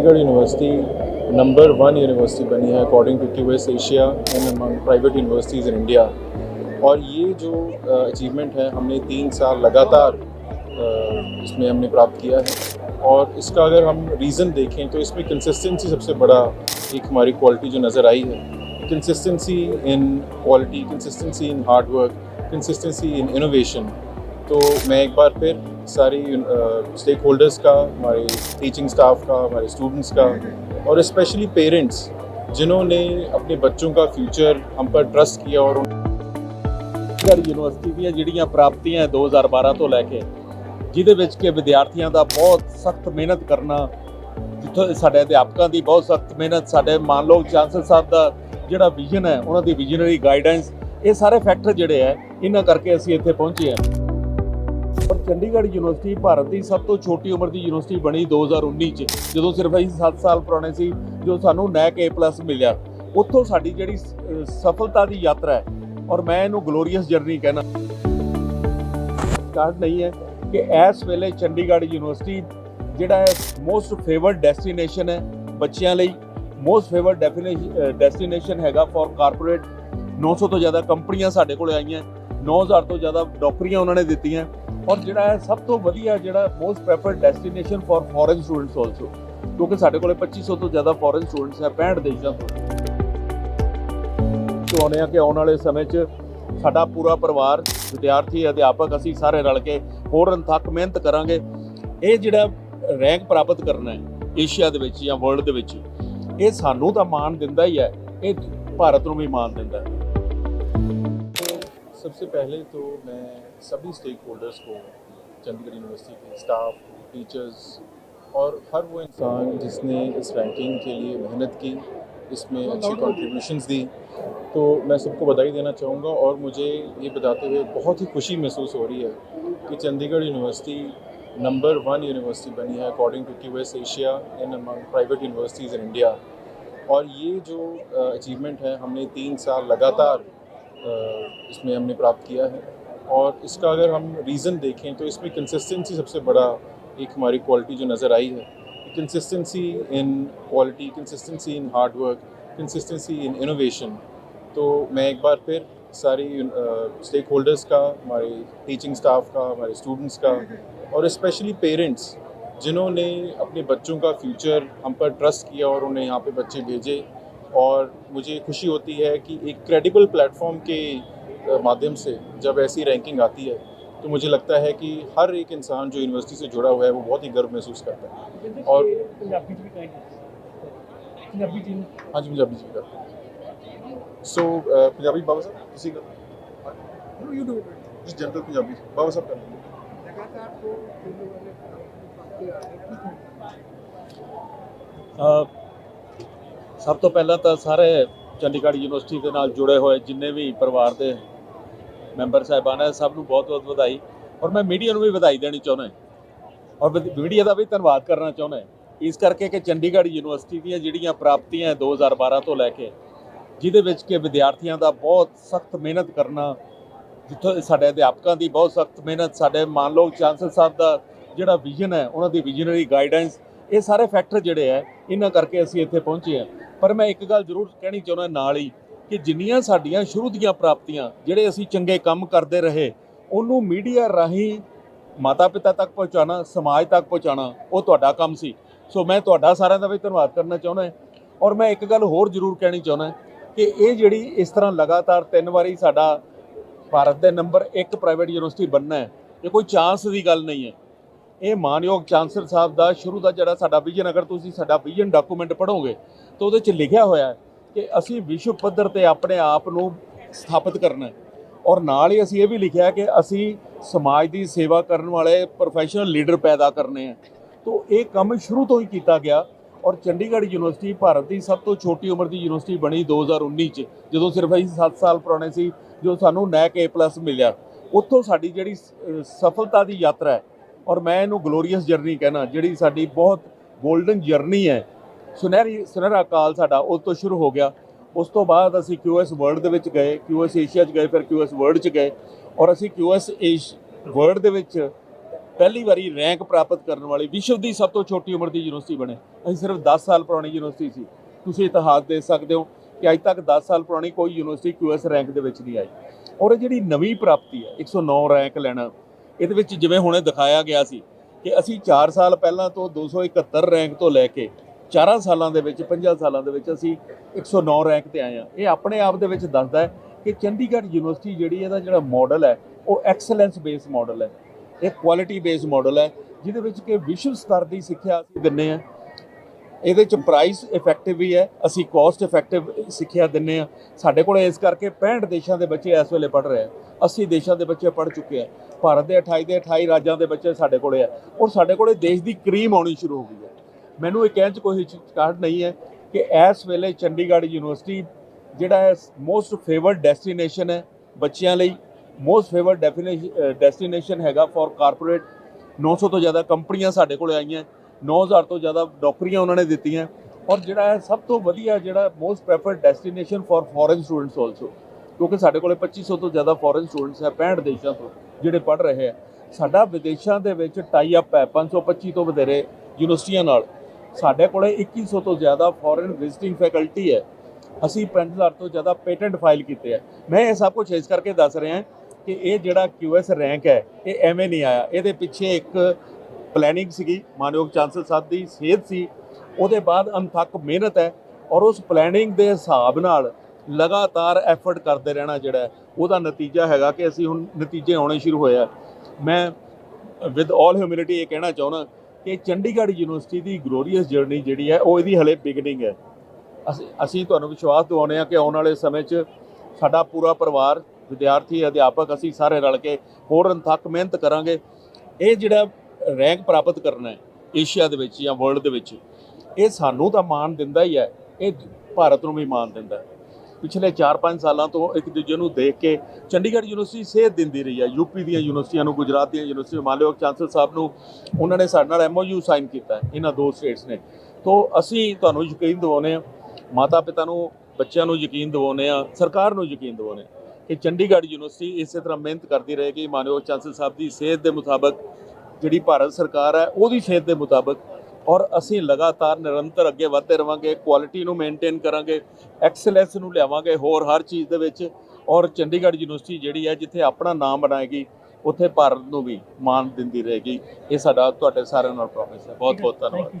Chandigarh university number one university बनी है according to QS Asia and private universities in India और ये जो अचीवमेंट है, हमने तीन साल लगातार इसमें हमने प्राप्त किया है। और इसका अगर हम रीज़न देखें तो इसमें कंसिस्टेंसी सबसे बड़ा एक हमारी क्वालिटी जो नज़र आई है। Consistency in quality consistency in hard work consistency in innovation तो मैं एक बार फिर सारी स्टेक होल्डर्स का हमारे टीचिंग स्टाफ का हमारे स्टूडेंट्स का और स्पेशली पेरेंट्स जिन्होंने अपने बच्चों का फ्यूचर हम पर ट्रस्ट किया और उन- ਚੰਡੀਗੜ੍ਹ ਯੂਨੀਵਰਸਿਟੀ ਦੀਆਂ ਜਿਹੜੀਆਂ ਪ੍ਰਾਪਤੀਆਂ ਹੈ 2012 ਤੋਂ ਲੈ ਕੇ ਜਿਹਦੇ ਵਿੱਚ ਕਿ ਵਿਦਿਆਰਥੀਆਂ ਦਾ ਬਹੁਤ ਸਖਤ ਮਿਹਨਤ ਕਰਨਾ ਜਿੱਥੋਂ ਸਾਡੇ ਅਧਿਆਪਕਾਂ ਦੀ ਬਹੁਤ ਸਖਤ ਮਿਹਨਤ ਸਾਡੇ ਮਾਨਯੋਗ ਚਾਂਸਲਰ ਸਾਹਿਬ ਦਾ ਜਿਹੜਾ ਵਿਜ਼ਨ ਹੈ ਉਹਨਾਂ ਦੀ ਵਿਜ਼ਨਰੀ ਗਾਈਡੈਂਸ ਇਹ ਸਾਰੇ ਫੈਕਟਰ ਜਿਹੜੇ ਹੈ ਇਹਨਾਂ ਕਰਕੇ ਅਸੀਂ ਇੱਥੇ ਪਹੁੰਚੇ ਹਾਂ ਔਰ ਚੰਡੀਗੜ੍ਹ ਯੂਨੀਵਰਸਿਟੀ ਭਾਰਤ ਦੀ ਸਭ ਤੋਂ ਛੋਟੀ ਉਮਰ ਦੀ ਯੂਨੀਵਰਸਿਟੀ ਬਣੀ 2019 ਚ, ਜਦੋਂ ਸਿਰਫ ਅਸੀਂ 7 ਸਾਲ ਪੁਰਾਣੇ ਸੀ ਜੋ ਸਾਨੂੰ ਨੈਕ A+ ਮਿਲਿਆ। ਉੱਥੋਂ ਸਾਡੀ ਜਿਹੜੀ ਸਫਲਤਾ ਦੀ ਯਾਤਰਾ ਹੈ, ਔਰ ਮੈਂ ਇਹਨੂੰ ਗਲੋਰੀਅਸ ਜਰਨੀ ਕਹਿਣਾ। ਸਟਾਰਟ ਨਹੀਂ ਹੈ ਕਿ ਇਸ ਵੇਲੇ ਚੰਡੀਗੜ੍ਹ ਯੂਨੀਵਰਸਿਟੀ ਜਿਹੜਾ ਹੈ ਮੋਸਟ ਫੇਵਰਡ ਡੈਸਟੀਨੇਸ਼ਨ ਹੈ ਬੱਚਿਆਂ ਲਈ। ਮੋਸਟ ਫੇਵਰਡ ਡੈਸਟੀਨੇਸ਼ਨ ਹੈਗਾ ਫॉर ਕਾਰਪੋਰੇਟ 900 ਤੋਂ ਜ਼ਿਆਦਾ ਕੰਪਨੀਆਂ ਸਾਡੇ ਕੋਲ ਆਈਆਂ 9000 ਤੋਂ ਜ਼ਿਆਦਾ ਨੌਕਰੀਆਂ ਉਹਨਾਂ ਨੇ ਦਿੱਤੀਆਂ। ਔਰ ਜਿਹੜਾ ਹੈ ਸਭ ਤੋਂ ਵਧੀਆ ਜਿਹੜਾ most preferred destination for foreign students also ਕਿਉਂਕਿ ਸਾਡੇ ਕੋਲੇ 2500 ਤੋਂ ਜ਼ਿਆਦਾ ਫੋਰਨ ਸਟੂਡੈਂਟਸ ਹੈ 65 ਦੇਸ਼ਾਂ ਤੋਂ। ਚਾਹੁੰਦੇ ਹਾਂ ਕਿ ਆਉਣ ਵਾਲੇ ਸਮੇਂ 'ਚ ਸਾਡਾ ਪੂਰਾ ਪਰਿਵਾਰ, ਵਿਦਿਆਰਥੀ, ਅਧਿਆਪਕ, ਅਸੀਂ ਸਾਰੇ ਰਲ ਕੇ ਹੋਰ ਅਣਥੱਕ ਮਿਹਨਤ ਕਰਾਂਗੇ। ਇਹ ਜਿਹੜਾ ਰੈਂਕ ਪ੍ਰਾਪਤ ਕਰਨਾ ਹੈ, ਏਸ਼ੀਆ ਦੇ ਵਿੱਚ ਜਾਂ ਵਰਲਡ ਦੇ ਵਿੱਚ, ਇਹ ਸਾਨੂੰ ਤਾਂ ਮਾਣ ਦਿੰਦਾ ਹੀ ਹੈ, ਇਹ ਭਾਰਤ ਨੂੰ ਵੀ ਮਾਣ ਦਿੰਦਾ ਹੈ। सबसे पहले तो मैं सभी स्टेक होल्डर्स को, चंडीगढ़ यूनिवर्सिटी के स्टाफ टीचर्स और हर वो इंसान जिसने इस रैंकिंग के लिए मेहनत की, इसमें अच्छी कॉन्ट्रीब्यूशंस दी तो मैं सबको बधाई देना चाहूँगा और मुझे ये बताते हुए बहुत ही खुशी महसूस हो रही है कि Chandigarh university number one university बनी है according to Q S Asia in among private universities in India और ये जो अचीवमेंट है, हमने तीन साल लगातार इसमें हमने प्राप्त किया है। और इसका अगर हम रीज़न देखें तो इसमें कंसिस्टेंसी सबसे बड़ा एक हमारी क्वालिटी जो नज़र आई है। Consistency in quality consistency in hard work consistency in innovation तो मैं एक बार फिर सारी स्टेक होल्डर्स का, हमारे टीचिंग स्टाफ का, हमारे स्टूडेंट्स का और इस्पेशली पेरेंट्स जिन्होंने अपने बच्चों का फ्यूचर हम पर ट्रस्ट किया और उन्हें यहाँ पे बच्चे भेजे और मुझे खुशी होती है कि एक क्रेडिबल प्लेटफॉर्म के माध्यम से जब ऐसी रैंकिंग आती है तो मुझे लगता है कि हर एक इंसान जो यूनिवर्सिटी से जुड़ा हुआ है वो बहुत ही गर्व महसूस करता है। और हाँ। जी पंजाबी जी का सो पंजाबी बाबा साहब किसी का? यू डू जिस जनरल पंजाबी। बाबा साहब का ਸਭ ਤੋਂ ਪਹਿਲਾਂ ਤਾਂ ਸਾਰੇ ਚੰਡੀਗੜ੍ਹ ਯੂਨੀਵਰਸਿਟੀ ਦੇ ਨਾਲ ਜੁੜੇ ਹੋਏ ਜਿੰਨੇ ਵੀ ਪਰਿਵਾਰ ਦੇ ਮੈਂਬਰ ਸਾਹਿਬਾਨ ਹੈ ਸਭ ਨੂੰ ਬਹੁਤ-ਬਹੁਤ ਵਧਾਈ। ਔਰ ਮੈਂ ਮੀਡੀਆ ਨੂੰ ਵੀ ਵਧਾਈ ਦੇਣੀ ਚਾਹੁੰਦਾ ਔਰ ਮੀਡੀਆ ਦਾ ਵੀ ਧੰਨਵਾਦ ਕਰਨਾ ਚਾਹੁੰਦਾ ਇਸ ਕਰਕੇ ਕਿ ਚੰਡੀਗੜ੍ਹ ਯੂਨੀਵਰਸਿਟੀ ਦੀਆਂ ਜਿਹੜੀਆਂ ਪ੍ਰਾਪਤੀਆਂ ਹੈ 2012 ਤੋਂ ਲੈ ਕੇ, ਜਿਹਦੇ ਵਿੱਚ ਕਿ ਵਿਦਿਆਰਥੀਆਂ ਦਾ ਬਹੁਤ ਸਖਤ ਮਿਹਨਤ ਕਰਨਾ, ਜਿੱਥੋਂ ਸਾਡੇ ਅਧਿਆਪਕਾਂ ਦੀ ਬਹੁਤ ਸਖਤ ਮਿਹਨਤ, ਸਾਡੇ ਮਾਨਯੋਗ ਚਾਂਸਲਰ ਸਾਹਿਬ ਦਾ ਜਿਹੜਾ ਵਿਜ਼ਨ ਹੈ, ਉਹਨਾਂ ਦੀ ਵਿਜ਼ਨਰੀ ਗਾਈਡੈਂਸ ਇਹ ਸਾਰੇ ਫੈਕਟਰ ਜਿਹੜੇ ਹੈ ਇਹਨਾਂ ਕਰਕੇ ਅਸੀਂ ਇੱਥੇ ਪਹੁੰਚੇ ਹਾਂ ਪਰ ਮੈਂ ਇੱਕ ਗੱਲ ਜ਼ਰੂਰ ਕਹਿਣੀ ਚਾਹੁੰਦਾ ਨਾਲ ਹੀ ਕਿ ਜਿੰਨੀਆਂ ਸਾਡੀਆਂ ਸ਼ੁਰੂ ਦੀਆਂ ਪ੍ਰਾਪਤੀਆਂ, ਜਿਹੜੇ ਅਸੀਂ ਚੰਗੇ ਕੰਮ ਕਰਦੇ ਰਹੇ, ਉਹਨੂੰ ਮੀਡੀਆ ਰਾਹੀਂ ਮਾਤਾ ਪਿਤਾ ਤੱਕ ਪਹੁੰਚਾਉਣਾ, ਸਮਾਜ ਤੱਕ ਪਹੁੰਚਾਉਣਾ, ਉਹ ਤੁਹਾਡਾ ਕੰਮ ਸੀ। ਸੋ ਮੈਂ ਤੁਹਾਡਾ ਸਾਰਿਆਂ ਦਾ ਵੀ ਧੰਨਵਾਦ ਕਰਨਾ ਚਾਹੁੰਦਾ ਔਰ ਮੈਂ ਇੱਕ ਗੱਲ ਹੋਰ ਜ਼ਰੂਰ ਕਹਿਣੀ ਚਾਹੁੰਦਾ ਕਿ ਇਹ ਜਿਹੜੀ ਇਸ ਤਰ੍ਹਾਂ ਲਗਾਤਾਰ ਤਿੰਨ ਵਾਰੀ ਸਾਡਾ ਭਾਰਤ ਦੇ ਨੰਬਰ 1 ਪ੍ਰਾਈਵੇਟ ਯੂਨੀਵਰਸਿਟੀ ਬਣਨਾ ਹੈ, ਇਹ ਕੋਈ ਚਾਂਸ ਦੀ ਗੱਲ ਨਹੀਂ ਹੈ। ਇਹ ਮਾਨਯੋਗ ਚਾਂਸਲਰ ਸਾਹਿਬ ਦਾ ਸ਼ੁਰੂ ਦਾ ਜਿਹੜਾ ਸਾਡਾ ਵਿਜ਼ਨ, ਅਗਰ ਤੁਸੀਂ ਸਾਡਾ ਵਿਜ਼ਨ ਡਾਕੂਮੈਂਟ ਪੜ੍ਹੋਗੇ, ਤਾਂ ਉਹਦੇ 'ਚ ਲਿਖਿਆ ਹੋਇਆ ਹੈ ਕਿ ਅਸੀਂ ਵਿਸ਼ਵ ਪੱਧਰ ਤੇ ਆਪਣੇ ਆਪ ਨੂੰ ਸਥਾਪਿਤ ਕਰਨਾ ਹੈ। ਔਰ ਨਾਲ ਹੀ ਅਸੀਂ ਇਹ ਵੀ ਲਿਖਿਆ ਕਿ ਅਸੀਂ ਸਮਾਜ ਦੀ ਸੇਵਾ ਕਰਨ ਵਾਲੇ ਪ੍ਰੋਫੈਸ਼ਨਲ ਲੀਡਰ ਪੈਦਾ ਕਰਨੇ ਆ ਤੋਂ ਇਹ ਕੰਮ ਸ਼ੁਰੂ ਤੋਂ ਹੀ ਕੀਤਾ ਗਿਆ ਔਰ ਚੰਡੀਗੜ੍ਹ ਯੂਨੀਵਰਸਿਟੀ ਭਾਰਤ ਦੀ ਸਭ ਤੋਂ ਛੋਟੀ ਉਮਰ ਦੀ ਯੂਨੀਵਰਸਿਟੀ ਬਣੀ 2019 ਚ, ਜਦੋਂ ਸਿਰਫ ਅਸੀਂ 7 ਸਾਲ ਪੁਰਾਣੇ ਸੀ, ਜੋ ਸਾਨੂੰ ਨੈਕ A+ ਮਿਲਿਆ। ਉੱਥੋਂ ਸਾਡੀ ਜਿਹੜੀ ਸਫਲਤਾ ਦੀ ਯਾਤਰਾ ਹੈ ਔਰ ਮੈਂ ਇਹਨੂੰ ਗਲੋਰੀਅਸ ਜਰਨੀ ਕਹਿਣਾ, ਜਿਹੜੀ ਸਾਡੀ ਬਹੁਤ 골ਡਨ ਜਰਨੀ ਹੈ। ਸੁਨਹਿਰੀ, ਸੁਨਹਿਰਾ ਕਾਲ ਸਾਡਾ ਉਸ ਤੋਂ ਸ਼ੁਰੂ ਹੋ ਗਿਆ। ਉਸ ਤੋਂ ਬਾਅਦ ਅਸੀਂ QS ਵਰਲਡ ਦੇ ਵਿੱਚ ਗਏ QS ਏਸ਼ੀਆ 'ਚ ਗਏ, ਫਿਰ QS ਵਰਲਡ 'ਚ ਗਏ। ਔਰ ਅਸੀਂ QS ਏਸ਼ ਵਰਲਡ ਦੇ ਵਿੱਚ ਪਹਿਲੀ ਵਾਰੀ ਰੈਂਕ ਪ੍ਰਾਪਤ ਕਰਨ ਵਾਲੀ, ਵਿਸ਼ਵ ਦੀ ਸਭ ਤੋਂ ਛੋਟੀ ਉਮਰ ਦੀ ਯੂਨੀਵਰਸਿਟੀ ਬਣੇ। ਅਸੀਂ ਸਿਰਫ 10 ਸਾਲ ਪੁਰਾਣੀ ਯੂਨੀਵਰਸਿਟੀ ਸੀ। ਤੁਸੀਂ ਇਤਿਹਾਸ ਦੇ ਸਕਦੇ ਹੋ ਕਿ ਅੱਜ ਤੱਕ 10 ਸਾਲ ਪੁਰਾਣੀ ਕੋਈ ਯੂਨੀਵਰਸਿਟੀ ਕਿਊਐਸ ਰੈਂਕ ਦੇ ਵਿੱਚ ਨਹੀਂ ਆਈ। ਔਰ ਇਹ ਜਿਹੜੀ ਨਵੀਂ ਪ੍ਰਾਪਤੀ ਹੈ 109 ਰੈਂਕ ਲੈਣਾ ਇਹਦੇ ਵਿੱਚ ਜਿਵੇਂ ਹੁਣੇ ਦਿਖਾਇਆ ਗਿਆ ਸੀ ਕਿ ਅਸੀਂ 4 ਸਾਲ ਪਹਿਲਾਂ ਤੋਂ 271 ਰੈਂਕ ਤੋਂ ਲੈ ਕੇ 4 ਸਾਲਾਂ ਦੇ ਵਿੱਚ 5 ਸਾਲਾਂ ਦੇ ਵਿੱਚ ਅਸੀਂ 109 ਰੈਂਕ ਤੇ ਆਏ ਹਾਂ। ਇਹ ਆਪਣੇ ਆਪ ਦੇ ਵਿੱਚ ਦੱਸਦਾ ਹੈ ਕਿ ਚੰਡੀਗੜ੍ਹ ਯੂਨੀਵਰਸਿਟੀ ਜਿਹੜੀ ਇਹਦਾ ਜਿਹੜਾ ਮਾਡਲ ਹੈ, ਉਹ ਐਕਸਲੈਂਸ ਬੇਸ ਮਾਡਲ ਹੈ। ਇਹ ਕੁਆਲਿਟੀ ਬੇਸ ਮਾਡਲ ਹੈ, ਜਿਹਦੇ ਵਿੱਚ ਕਿ ਵਿਸ਼ਵ ਸਤਰ ਦੀ ਸਿੱਖਿਆ ਅਸੀਂ ਦਿੰਨੇ ਆ ਇਹਦੇ ਚ ਪ੍ਰਾਈਸ ਇਫੈਕਟਿਵ ਵੀ ਹੈ, ਅਸੀਂ ਕੋਸਟ ਇਫੈਕਟਿਵ ਸਿੱਖਿਆ ਦਿੰਨੇ ਆ ਸਾਡੇ ਕੋਲ ਇਸ ਕਰਕੇ 65 ਦੇਸ਼ਾਂ ਦੇ ਬੱਚੇ ਇਸ ਵੇਲੇ ਪੜ੍ਹ ਰਹੇ ਆ 80 ਦੇਸ਼ਾਂ ਦੇ ਬੱਚੇ ਪੜ੍ਹ ਚੁੱਕੇ ਆ, ਭਾਰਤ ਦੇ 28 ਦੇ 28 ਰਾਜਾਂ ਦੇ ਬੱਚੇ ਸਾਡੇ ਕੋਲੇ ਆ, ਔਰ ਸਾਡੇ ਕੋਲੇ ਦੇਸ਼ ਦੀ ਕਰੀਮ ਆਉਣੀ ਸ਼ੁਰੂ ਹੋ ਗਈ ਹੈ। ਮੈਨੂੰ ਇਹ ਕਹਿਣ ਚ ਕੋਈ ਹਿਚਕਚਾਹਟ ਨਹੀਂ ਹੈ ਕਿ ਇਸ ਵੇਲੇ ਚੰਡੀਗੜ੍ਹ ਯੂਨੀਵਰਸਿਟੀ ਜਿਹੜਾ ਹੈ ਮੋਸਟ ਫੇਵਰਡ ਡੈਸਟੀਨੇਸ਼ਨ ਹੈ ਬੱਚਿਆਂ ਲਈ ਮੋਸਟ ਫੇਵਰਡ ਡੈਸਟੀਨੇਸ਼ਨ ਹੈਗਾ ਫॉर ਕਾਰਪੋਰੇਟ 900 ਤੋਂ ਜ਼ਿਆਦਾ ਕੰਪਨੀਆਂ ਸਾਡੇ ਕੋਲ ਆਈਆਂ। 9000 ਤੋਂ ਜ਼ਿਆਦਾ ਨੌਕਰੀਆਂ ਉਹਨਾਂ ਨੇ ਦਿੱਤੀਆਂ। ਔਰ ਜਿਹੜਾ ਹੈ ਸਭ ਤੋਂ ਵਧੀਆ ਜਿਹੜਾ most preferred destination for foreign students also ਕਿਉਂਕਿ ਸਾਡੇ ਕੋਲੇ 2500 ਤੋਂ ਜ਼ਿਆਦਾ ਫੋਰਨ ਸਟੂਡੈਂਟਸ ਹੈ 65 ਦੇਸ਼ਾਂ ਤੋਂ ਜਿਹੜੇ ਪੜ੍ਹ ਰਹੇ ਆ ਸਾਡਾ ਵਿਦੇਸ਼ਾਂ ਦੇ ਵਿੱਚ ਟਾਈ ਅਪ ਹੈ 525 ਤੋਂ ਵਧੇਰੇ ਯੂਨੀਵਰਸਿਟੀਆਂ ਨਾਲ। ਸਾਡੇ ਕੋਲੇ 2100 ਤੋਂ ਜ਼ਿਆਦਾ ਫੋਰਨ ਵਿਜ਼ਿਟਿੰਗ ਫੈਕਲਟੀ ਹੈ। ਅਸੀਂ 5000 ਤੋਂ ਜ਼ਿਆਦਾ ਪੇਟੈਂਟ ਫਾਈਲ ਕੀਤੇ ਆ ਮੈਂ ਇਹ ਸਭ ਕੁਝ ਇਸ ਕਰਕੇ ਦੱਸ ਰਿਹਾ ਕਿ ਇਹ ਜਿਹੜਾ QS ਰੈਂਕ ਹੈ, ਇਹ ਐਵੇਂ ਨਹੀਂ ਆਇਆ। ਇਹਦੇ ਪਿੱਛੇ ਇੱਕ ਪਲੈਨਿੰਗ ਸੀਗੀ, ਮਾਨਯੋਗ ਚਾਂਸਲਰ ਸਾਹਿਬ ਦੀ ਸੇਧ ਸੀ, ਉਹਦੇ ਬਾਅਦ ਅਨਥੱਕ ਮਿਹਨਤ ਹੈ ਔਰ ਉਸ ਪਲੈਨਿੰਗ ਦੇ ਹਿਸਾਬ ਨਾਲ ਲਗਾਤਾਰ ਐਫਰਟ ਕਰਦੇ ਰਹਿਣਾ ਜਿਹੜਾ ਉਹਦਾ ਨਤੀਜਾ ਹੈਗਾ ਕਿ ਅਸੀਂ ਹੁਣ ਨਤੀਜੇ ਆਉਣੇ ਸ਼ੁਰੂ ਹੋਏ ਆ। ਮੈਂ ਵਿਦ ਆਲ ਹਿਊਮਿਲਿਟੀ ਇਹ ਕਹਿਣਾ ਚਾਹੁੰਦਾ ਕਿ ਚੰਡੀਗੜ੍ਹ ਯੂਨੀਵਰਸਿਟੀ ਦੀ ਗਲੋਰੀਅਸ ਜਰਨੀ ਜਿਹੜੀ ਹੈ, ਉਹ ਇਹਦੀ ਹਲੇ ਬਿਗਨਿੰਗ ਹੈ। ਅਸੀਂ ਅਸੀਂ ਤੁਹਾਨੂੰ ਵਿਸ਼ਵਾਸ ਦਿਵਾਉਂਦੇ ਹਾਂ ਕਿ ਆਉਣ ਵਾਲੇ ਸਮੇਂ 'ਚ ਸਾਡਾ ਪੂਰਾ ਪਰਿਵਾਰ, ਵਿਦਿਆਰਥੀ, ਅਧਿਆਪਕ ਅਸੀਂ ਸਾਰੇ ਰਲ ਕੇ ਹੋਰ ਅਣਥੱਕ ਮਿਹਨਤ ਕਰਾਂਗੇ। ਇਹ ਜਿਹੜਾ ਰੈਂਕ ਪ੍ਰਾਪਤ ਕਰਨਾ ਹੈ ਏਸ਼ੀਆ ਦੇ ਵਿੱਚ ਜਾਂ ਵਰਲਡ ਦੇ ਵਿੱਚ ਇਹ ਸਾਨੂੰ ਤਾਂ ਮਾਣ ਦਿੰਦਾ ਹੀ ਹੈ ਇਹ ਭਾਰਤ ਨੂੰ ਵੀ ਮਾਣ ਦਿੰਦਾ ਹੈ। ਪਿਛਲੇ 4-5 ਸਾਲਾਂ ਤੋਂ ਇੱਕ ਦੂਜੇ ਨੂੰ ਦੇਖ ਕੇ ਚੰਡੀਗੜ੍ਹ ਯੂਨੀਵਰਸਿਟੀ ਸੇਧ ਦਿੰਦੀ ਰਹੀ ਹੈ ਯੂਪੀ ਦੀਆਂ ਯੂਨੀਵਰਸਿਟੀਆਂ ਨੂੰ ਗੁਜਰਾਤ ਦੀਆਂ ਯੂਨੀਵਰਸਿਟੀਆਂ ਮਾਨਯੋਗ ਚਾਂਸਲਰ ਸਾਹਿਬ ਨੂੰ ਉਹਨਾਂ ਨੇ ਸਾਡੇ ਨਾਲ ਐਮਓਯੂ ਸਾਈਨ ਕੀਤਾ ਹੈ, ਇਹਨਾਂ ਦੋ ਸਟੇਟਸ ਨੇ। ਤੋਂ ਅਸੀਂ ਤੁਹਾਨੂੰ ਯਕੀਨ ਦਿਵਾਉਂਦੇ ਹਾਂ ਮਾਤਾ ਪਿਤਾ ਨੂੰ ਬੱਚਿਆਂ ਨੂੰ ਯਕੀਨ ਦਿਵਾਉਂਦੇ ਆ ਸਰਕਾਰ ਨੂੰ ਯਕੀਨ ਦਿਵਾਉਂਦੇ ਹਾਂ ਕਿ ਚੰਡੀਗੜ੍ਹ ਯੂਨੀਵਰਸਿਟੀ ਇਸੇ ਤਰ੍ਹਾਂ ਮਿਹਨਤ ਕਰਦੀ ਰਹੇਗੀ। ਮਾਨਯੋਗ ਚਾਂਸਲਰ ਸਾਹਿਬ ਦੀ ਸੇਧ ਦੇ ਮੁਤਾਬਕ ਜਿਹੜੀ ਭਾਰਤ ਸਰਕਾਰ ਹੈ ਉਹਦੀ ਸੇਧ ਦੇ ਮੁਤਾਬਕ ਔਰ ਅਸੀਂ ਲਗਾਤਾਰ ਨਿਰੰਤਰ ਅੱਗੇ ਵਧਦੇ ਰਵਾਂਗੇ ਕੁਆਲਿਟੀ ਨੂੰ ਮੇਨਟੇਨ ਕਰਾਂਗੇ ਐਕਸਲੈਂਸ ਨੂੰ ਲਿਆਵਾਂਗੇ ਹੋਰ ਹਰ ਚੀਜ਼ ਦੇ ਵਿੱਚ ਔਰ ਚੰਡੀਗੜ੍ਹ ਯੂਨੀਵਰਸਿਟੀ ਜਿਹੜੀ ਹੈ ਜਿੱਥੇ ਆਪਣਾ ਨਾਮ ਬਣਾਏਗੀ ਉੱਥੇ ਭਾਰਤ ਨੂੰ ਵੀ ਮਾਣ ਦਿੰਦੀ ਰਹੇਗੀ। ਇਹ ਸਾਡਾ ਤੁਹਾਡੇ ਸਾਰਿਆਂ ਨਾਲ ਪ੍ਰੋਮਿਸ ਹੈ। ਬਹੁਤ ਬਹੁਤ ਧੰਨਵਾਦ।